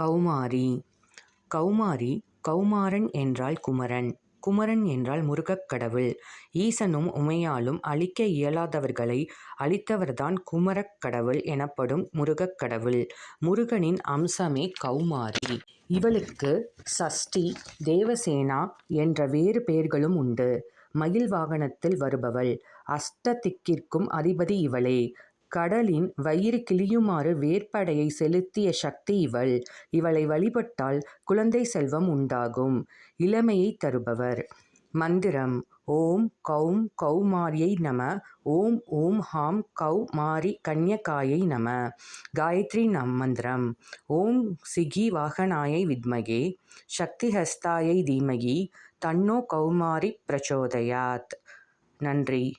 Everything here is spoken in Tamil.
கௌமாரி. கௌமாரி கௌமாரன் என்றால் குமரன். குமரன் என்றால் முருகக் கடவுள். ஈசனும் உமையாலும் அழிக்க இயலாதவர்களை அழித்தவர்தான் குமரக் கடவுள் எனப்படும் முருகக் கடவுள். முருகனின் அம்சமே கௌமாரி. இவளுக்கு சஷ்டி தேவசேனா என்ற வேறு பெயர்களும் உண்டு. மயில் வாகனத்தில் வருபவள். அஷ்டதிக்கிற்கும் அதிபதி இவளே. கடலின் வயிறு கிழியுமாறு வேற்படையை செலுத்திய சக்தி இவள். இவளை வழிபட்டால் குழந்தை செல்வம் உண்டாகும். இளமையைத் தருபவர். மந்திரம். ஓம் கௌம் கௌமார்யை நம. ஓம் ஓம் ஹாம் கௌ மாரி கன்யகாயை நம. காயத்ரி மந்திரம். ஓம் சிகி வாகனாயை வித்மகே. சக்திஹஸ்தாயை தீமகி. தன்னோ கௌமாரி பிரச்சோதயாத். நன்றி.